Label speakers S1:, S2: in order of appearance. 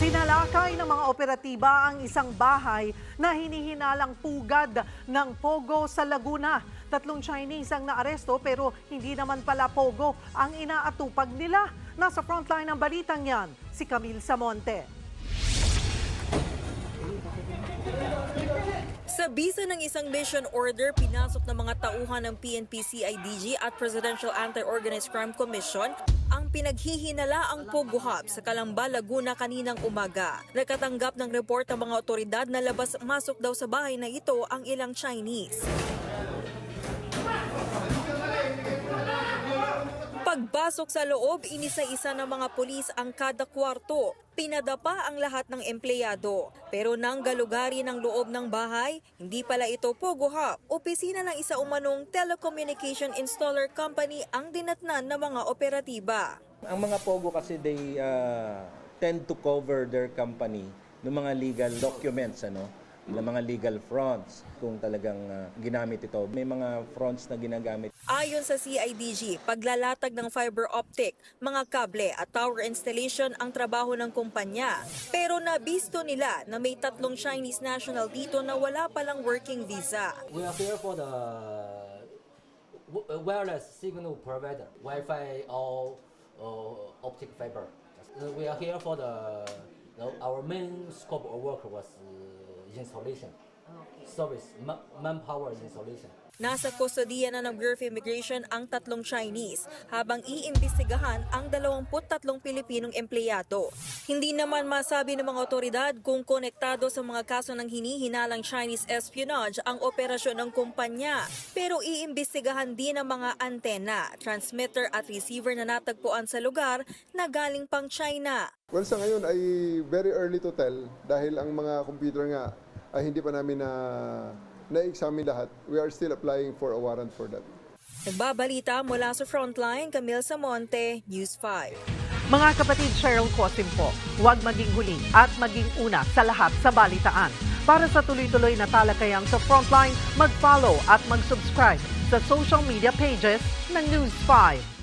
S1: Sinalakay ng mga operatiba ang isang bahay na hinihinalang pugad ng Pogo sa Laguna. Tatlong Chinese ang naaresto pero hindi naman pala Pogo ang inaatupag nila. Nasa frontline ng balitang yan, si Camille Samonte.
S2: Sa bisa ng isang mission order, pinasok ng mga tauhan ng PNP CIDG at Presidential Anti-Organized Crime Commission ang pinaghihinalaang Pogo Hub sa Calamba, Laguna kaninang umaga. Nakatanggap ng report ng mga otoridad na labas-masok daw sa bahay na ito ang ilang Chinese. Pagbasok sa loob, inisa-isa ng mga pulis ang kada kwarto. Pinadapa ang lahat ng empleyado. Pero nang galugari ng loob ng bahay, hindi pala ito Pogo Hub. Opisina ng isa umanong telecommunication installer company ang dinatnan ng mga operatiba.
S3: Ang mga Pogo kasi they uh, tend to cover their company ng mga legal documents ano ng mga legal fronts kung talagang uh, ginamit ito. May mga fronts na ginagamit
S2: Ayon sa CIDG, paglalatag ng fiber optic, mga kable at tower installation ang trabaho ng kumpanya. Pero nabisto nila na may tatlong Chinese national dito na wala palang working visa.
S4: We are here for the w- wireless signal provider, Wi-Fi or uh, optic fiber. Uh, We are here for the, know, our main scope of work was uh, installation, service, ma- manpower installation.
S2: Nasa kustodiya na ng Bureau of Immigration ang tatlong Chinese habang iimbestigahan ang 23 Pilipinong empleyado. Hindi naman masabi ng mga otoridad kung konektado sa mga kaso ng hinihinalang Chinese espionage ang operasyon ng kumpanya. Pero iimbestigahan din ang mga antena, transmitter at receiver na natagpuan sa lugar na galing pang China.
S5: Well, sa ngayon ay very early to tell dahil ang mga computer nga ay hindi pa namin na na-examine lahat. We are still applying for a warrant for that.
S2: Nagbabalita mula sa Frontline, Camille Samonte, News 5.
S1: Mga kapatid Cheryl Cosim po, huwag maging huli at maging una sa lahat sa balitaan. Para sa tuloy-tuloy na talakayang sa Frontline, mag-follow at mag-subscribe sa social media pages ng News 5.